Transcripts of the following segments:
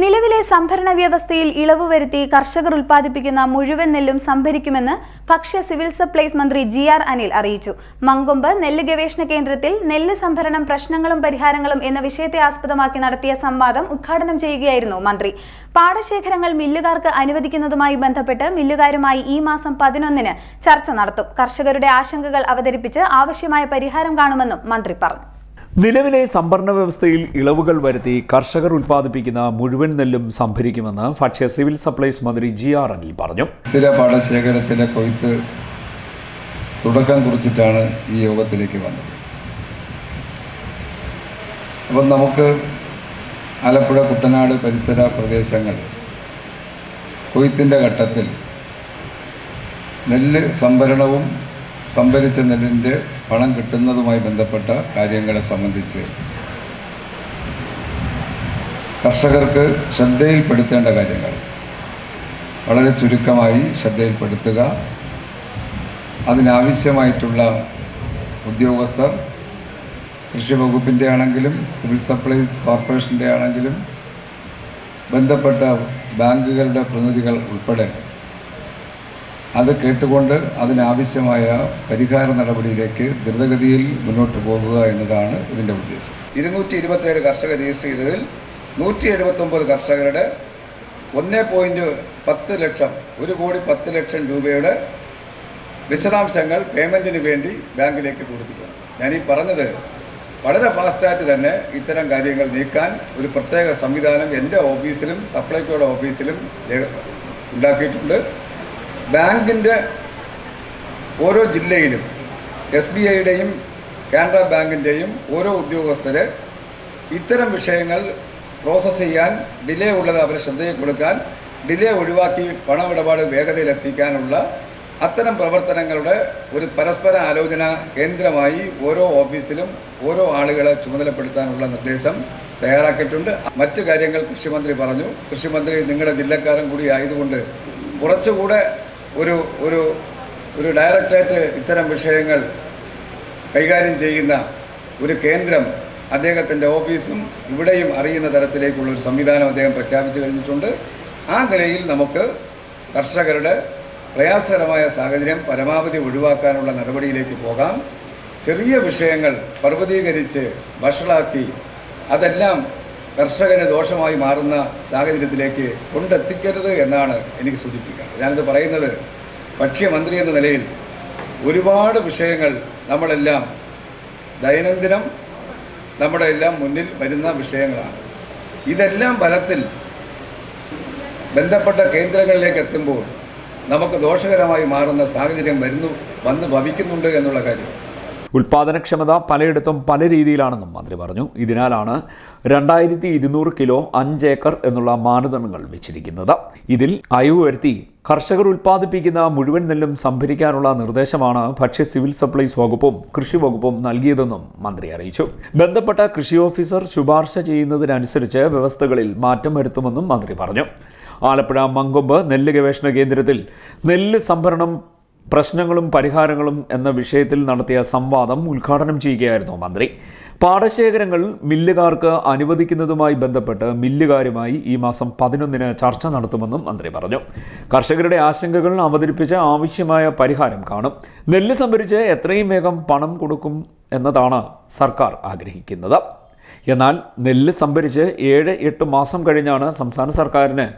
നിലവിലെ സംഭരണ വ്യവസ്ഥയിൽ ഇളവ് വരുത്തി കർഷകർ ഉൽപ്പാദിപ്പിക്കുന്ന മുഴുവൻ നെല്ലും സംഭരിക്കുമെന്ന് ഭക്ഷ്യ സിവിൽ സപ്ലൈസ് മന്ത്രി ജി ആർ അനിൽ അറിയിച്ചു. മങ്കൊമ്പ് നെല്ല് ഗവേഷണ കേന്ദ്രത്തിൽ നെല്ല് സംഭരണം പ്രശ്നങ്ങളും പരിഹാരങ്ങളും എന്ന വിഷയത്തെ ആസ്പദമാക്കി നടത്തിയ സംവാദം ഉദ്ഘാടനം ചെയ്യുകയായിരുന്നു മന്ത്രി. പാടശേഖരങ്ങൾ മില്ലുകാർക്ക് അനുവദിക്കുന്നതുമായി ബന്ധപ്പെട്ട് മില്ലുകാരുമായി ഈ മാസം പതിനൊന്നിന് ചർച്ച നടത്തും. കർഷകരുടെ ആശങ്കകൾ അവതരിപ്പിച്ച് ആവശ്യമായ പരിഹാരം കാണുമെന്നും മന്ത്രി പറഞ്ഞു. നിലവിലെ സംഭരണ വ്യവസ്ഥയിൽ ഇളവുകൾ വരുത്തി കർഷകർ ഉൽപ്പാദിപ്പിക്കുന്ന മുഴുവൻ നെല്ലും സംഭരിക്കുമെന്ന് ഭക്ഷ്യ സിവിൽ സപ്ലൈസ് മന്ത്രി ജി ആർ അനിൽ പറഞ്ഞു. ശേഖരത്തിന്റെ കൊയ്ത്ത് തുടക്കം കുറിച്ചിട്ടാണ് ഈ യോഗത്തിലേക്ക് വന്നത്. അപ്പം നമുക്ക് ആലപ്പുഴ കുട്ടനാട് പരിസര പ്രദേശങ്ങൾ കൊയ്ത്തിന്റെ ഘട്ടത്തിൽ നെല്ല് സംഭരണവും സംഭരിച്ച നെല്ലിന്റെ പണം കിട്ടുന്നതുമായി ബന്ധപ്പെട്ട കാര്യങ്ങളെ സംബന്ധിച്ച് കർഷകർക്ക് ശ്രദ്ധയിൽപ്പെടുത്തേണ്ട കാര്യങ്ങൾ. വളരെ ചുരുക്കമായി ശ്രദ്ധയിൽപ്പെടുത്തുക. അതിനാവശ്യമായിട്ടുള്ള ഉദ്യോഗസ്ഥർ കൃഷി വകുപ്പിന്റെ ആണെങ്കിലും സിവിൽ സപ്ലൈസ് കോർപ്പറേഷന്റെ ആണെങ്കിലും ബന്ധപ്പെട്ട ബാങ്കുകളുടെ പ്രതിനിധികൾ ഉൾപ്പെടെ അത് കേട്ടുകൊണ്ട് അതിനാവശ്യമായ പരിഹാര നടപടിയിലേക്ക് ദ്രുതഗതിയിൽ മുന്നോട്ട് പോകുക എന്നതാണ് ഇതിന്റെ ഉദ്ദേശം. ഇരുന്നൂറ്റി ഇരുപത്തേഴ് കർഷകർ രജിസ്റ്റർ ചെയ്തതിൽ നൂറ്റി എഴുപത്തൊമ്പത് കർഷകരുടെ ഒന്നേ പോയിന്റ് പത്ത് ലക്ഷം ഒരു കോടി പത്ത് ലക്ഷം രൂപയുടെ വിശദാംശങ്ങൾ പേയ്മെന്റിന് വേണ്ടി ബാങ്കിലേക്ക് കൊടുത്തിട്ടുണ്ട് ഞാനീ പറഞ്ഞത് വളരെ ഫാസ്റ്റായിട്ട് തന്നെ ഇത്തരം കാര്യങ്ങൾ നീക്കാൻ ഒരു പ്രത്യേക സംവിധാനം എന്റെ ഓഫീസിലും സപ്ലൈകോയുടെ ഓഫീസിലും ഉണ്ടാക്കിയിട്ടുണ്ട്. ബാങ്കിന്റെ ഓരോ ജില്ലയിലും എസ് ബി ഐയുടെയും കാനറ ബാങ്കിന്റെയും ഓരോ ഉദ്യോഗസ്ഥരെ ഇത്തരം വിഷയങ്ങൾ പ്രോസസ്സ് ചെയ്യാൻ ഡിലേ ഉള്ളത് അവരെ ശ്രദ്ധയിൽ കൊടുക്കാൻ ഡിലേ ഒഴിവാക്കി പണമിടപാട് വേഗതയിലെത്തിക്കാനുള്ള അത്തരം പ്രവർത്തനങ്ങളുടെ ഒരു പരസ്പര ആലോചന കേന്ദ്രമായി ഓരോ ഓഫീസിലും ഓരോ ആളുകളെ ചുമതലപ്പെടുത്താനുള്ള നിർദ്ദേശം തയ്യാറാക്കിയിട്ടുണ്ട്. മറ്റു കാര്യങ്ങൾ കൃഷിമന്ത്രി പറഞ്ഞു. കൃഷിമന്ത്രി നിങ്ങളുടെ ജില്ലക്കാരൻ കൂടി ആയതുകൊണ്ട് കുറച്ചുകൂടെ ഒരു ഒരു ഒരു ഡയറക്ടറേറ്റ് ഇത്തരം വിഷയങ്ങൾ കൈകാര്യം ചെയ്യുന്ന ഒരു കേന്ദ്രം അദ്ദേഹത്തിന്റെ ഓഫീസും ഇവിടെയും അറിയുന്ന തരത്തിലേക്കുള്ള ഒരു സംവിധാനം അദ്ദേഹം പ്രഖ്യാപിച്ചു കഴിഞ്ഞിട്ടുണ്ട്. ആ നിലയിൽ നമുക്ക് കർഷകരുടെ പ്രയാസകരമായ സാഹചര്യം പരമാവധി ഒഴിവാക്കാനുള്ള നടപടിയിലേക്ക് പോകാം. ചെറിയ വിഷയങ്ങൾ പർവതീകരിച്ച് വഷളാക്കി അതെല്ലാം കർഷകന് ദോഷമായി മാറുന്ന സാഹചര്യത്തിലേക്ക് കൊണ്ടെത്തിക്കരുത് എന്നാണ് എനിക്ക് സൂചിപ്പിക്കുന്നത് ഞാനിത് പറയുന്നത് ഭക്ഷ്യമന്ത്രി എന്ന നിലയിൽ ഒരുപാട് വിഷയങ്ങൾ നമ്മളെല്ലാം ദൈനംദിനം നമ്മുടെ എല്ലാം മുന്നിൽ വരുന്ന വിഷയങ്ങളാണ്. ഇതെല്ലാം ഫലത്തിൽ ബന്ധപ്പെട്ട കേന്ദ്രങ്ങളിലേക്ക് എത്തുമ്പോൾ നമുക്ക് ദോഷകരമായി മാറുന്ന സാഹചര്യം വരുന്നു വന്ന് ഭവിക്കുന്നുണ്ട് എന്നുള്ള കാര്യം. ഉൽപാദനക്ഷമത പലയിടത്തും പല രീതിയിലാണെന്നും മന്ത്രി പറഞ്ഞു. ഇതിനാലാണ് രണ്ടായിരത്തി ഇരുന്നൂറ് കിലോ അഞ്ച് ഏക്കർ എന്നുള്ള മാനദണ്ഡങ്ങൾ വെച്ചിരിക്കുന്നത്. ഇതിൽ അയവ് വരുത്തി കർഷകർ ഉൽപ്പാദിപ്പിക്കുന്ന മുഴുവൻ നെല്ലും സംഭരിക്കാനുള്ള നിർദ്ദേശമാണ് ഭക്ഷ്യ സിവിൽ സപ്ലൈസ് വകുപ്പും കൃഷി വകുപ്പും നൽകിയതെന്നും മന്ത്രി അറിയിച്ചു. ബന്ധപ്പെട്ട കൃഷി ഓഫീസർ ശുപാർശ ചെയ്യുന്നതിനനുസരിച്ച് വ്യവസ്ഥകളിൽ മാറ്റം വരുത്തുമെന്നും മന്ത്രി പറഞ്ഞു. ആലപ്പുഴ മങ്കൊമ്പ് നെല്ല് ഗവേഷണ കേന്ദ്രത്തിൽ നെല്ല് സംഭരണം പ്രശ്നങ്ങളും പരിഹാരങ്ങളും എന്ന വിഷയത്തിൽ നടത്തിയ സംവാദം ഉദ്ഘാടനം ചെയ്യുകയായിരുന്നു മന്ത്രി. പാടശേഖരങ്ങൾ മില്ലുകാർക്ക് അനുവദിക്കുന്നതുമായി ബന്ധപ്പെട്ട് മില്ലുകാരുമായി ഈ മാസം പതിനൊന്നിന് ചർച്ച നടത്തുമെന്നും മന്ത്രി പറഞ്ഞു. കർഷകരുടെ ആശങ്കകൾ അവതരിപ്പിച്ച് ആവശ്യമായ പരിഹാരം കാണും. നെല്ല് സംഭരിച്ച് എത്രയും വേഗം പണം കൊടുക്കും എന്നതാണ് സർക്കാർ ആഗ്രഹിക്കുന്നത്. എന്നാൽ നെല്ല് സംഭരിച്ച് ഏഴ് എട്ട് മാസം കഴിഞ്ഞാണ് സംസ്ഥാന സർക്കാരിന്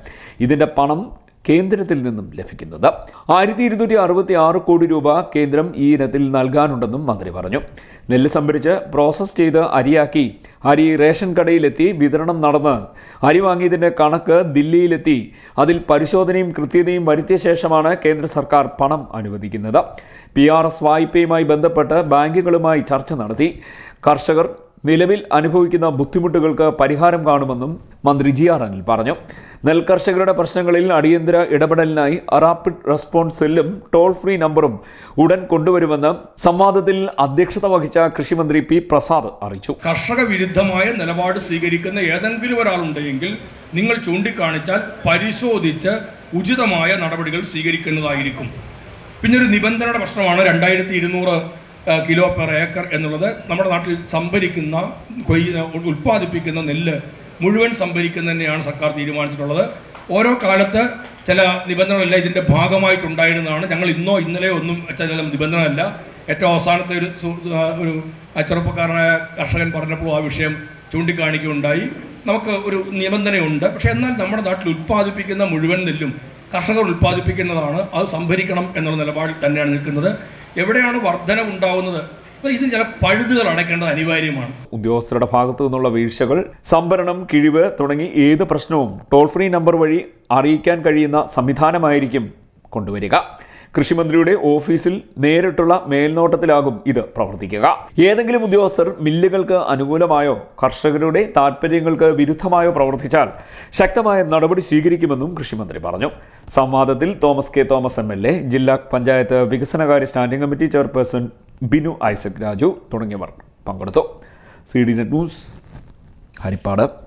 ഇതിന്റെ പണം കേന്ദ്രത്തിൽ നിന്നും ലഭിക്കുന്നത്. ആയിരത്തി ഇരുന്നൂറ്റി അറുപത്തി ആറ് കോടി രൂപ കേന്ദ്രം ഈ ഇനത്തിൽ നൽകാനുണ്ടെന്നും മന്ത്രി പറഞ്ഞു. നെല്ല് സംഭരിച്ച് പ്രോസസ്സ് ചെയ്ത് അരിയാക്കി അരി റേഷൻ കടയിലെത്തി വിതരണം നടന്ന് അരി വാങ്ങിയതിന്റെ കണക്ക് ദില്ലിയിലെത്തി. അതിൽ പരിശോധനയും കൃത്യതയും വരുത്തിയ ശേഷമാണ് കേന്ദ്ര സർക്കാർ പണം അനുവദിക്കുന്നത്. പി ആർ എസ് വായ്പയുമായി ബന്ധപ്പെട്ട് ബാങ്കുകളുമായി ചർച്ച നടത്തി. കർഷകർ നിലവിൽ അനുഭവിക്കുന്ന ബുദ്ധിമുട്ടുകൾക്ക് പരിഹാരം കാണുമെന്നും മന്ത്രി ജി ആർ അനിൽ പറഞ്ഞു. നെൽകർഷകരുടെ പ്രശ്നങ്ങളിൽ അടിയന്തര ഇടപെടലിനായി റാപ്പിഡ് റെസ്പോൺസ് സെല്ലും ടോൾ ഫ്രീ നമ്പറും ഉടൻ കൊണ്ടുവരുമെന്ന് സംവാദത്തിൽ അധ്യക്ഷത വഹിച്ച കൃഷിമന്ത്രി പി പ്രസാദ് അറിയിച്ചു. കർഷക വിരുദ്ധമായ നിലപാട് സ്വീകരിക്കുന്ന ഏതെങ്കിലും ഒരാളുണ്ടെങ്കിൽ നിങ്ങൾ ചൂണ്ടിക്കാണിച്ചാൽ പരിശോധിച്ച് ഉചിതമായ നടപടികൾ സ്വീകരിക്കുന്നതായിരിക്കും. പിന്നെ ഒരു നിബന്ധനയുടെ പ്രശ്നമാണ് രണ്ടായിരത്തി ഇരുന്നൂറ് കിലോ പെർ ഏക്കർ എന്നുള്ളത്. നമ്മുടെ നാട്ടിൽ സംഭരിക്കുന്ന കൊയ്യ ഉൽപ്പാദിപ്പിക്കുന്ന നെല്ല് മുഴുവൻ സംഭരിക്കുന്നത് തന്നെയാണ് സർക്കാർ തീരുമാനിച്ചിട്ടുള്ളത്. ഓരോ കാലത്ത് ചില നിബന്ധനകളെല്ലാം ഇതിന്റെ ഭാഗമായിട്ടുണ്ടായിരുന്നതാണ്. ഞങ്ങൾ ഇന്നോ ഇന്നലെയോ ഒന്നും ചില നിബന്ധനയല്ല ഏറ്റവും അവസാനത്തെ ഒരു ഒരു ചെറുപ്പക്കാരനായ കർഷകൻ പറഞ്ഞപ്പോൾ ആ വിഷയം ചൂണ്ടിക്കാണിക്കുകയുണ്ടായി. നമുക്ക് ഒരു നിബന്ധനയുണ്ട്. പക്ഷേ എന്നാൽ നമ്മുടെ നാട്ടിൽ ഉൽപ്പാദിപ്പിക്കുന്ന മുഴുവൻ നെല്ലും കർഷകർ ഉൽപ്പാദിപ്പിക്കുന്നതാണ്. അത് സംഭരിക്കണം എന്നുള്ള നിലപാടിൽ തന്നെയാണ് നിൽക്കുന്നത്. എവിടെയാണ് വർധന ഉണ്ടാവുന്നത് അപ്പോൾ ഇതിന് ചില പഴുതുകൾ അടയ്ക്കേണ്ടത് അനിവാര്യമാണ്. ഉദ്യോഗസ്ഥരുടെ ഭാഗത്തു നിന്നുള്ള വീഴ്ചകൾ സംഭരണം കിഴിവ് തുടങ്ങി ഏത് പ്രശ്നവും ടോൾ ഫ്രീ നമ്പർ വഴി അറിയിക്കാൻ കഴിയുന്ന സംവിധാനമായിരിക്കും കൊണ്ടുവരിക. കൃഷിമന്ത്രിയുടെ ഓഫീസിൽ നേരിട്ടുള്ള മേൽനോട്ടത്തിലാകും ഇത് പ്രവർത്തിക്കുക. ഏതെങ്കിലും ഉദ്യോഗസ്ഥർ മില്ലുകൾക്ക് അനുകൂലമായോ കർഷകരുടെ താൽപ്പര്യങ്ങൾക്ക് വിരുദ്ധമായോ പ്രവർത്തിച്ചാൽ ശക്തമായ നടപടി സ്വീകരിക്കുമെന്നും കൃഷിമന്ത്രി പറഞ്ഞു. സംവാദത്തിൽ തോമസ് കെ. Thomas M. ജില്ലാ പഞ്ചായത്ത് വികസനകാര്യ standing committee chairperson Binu Isaac Raju തുടങ്ങിയവർ പങ്കെടുത്തു. C D net news Haripad.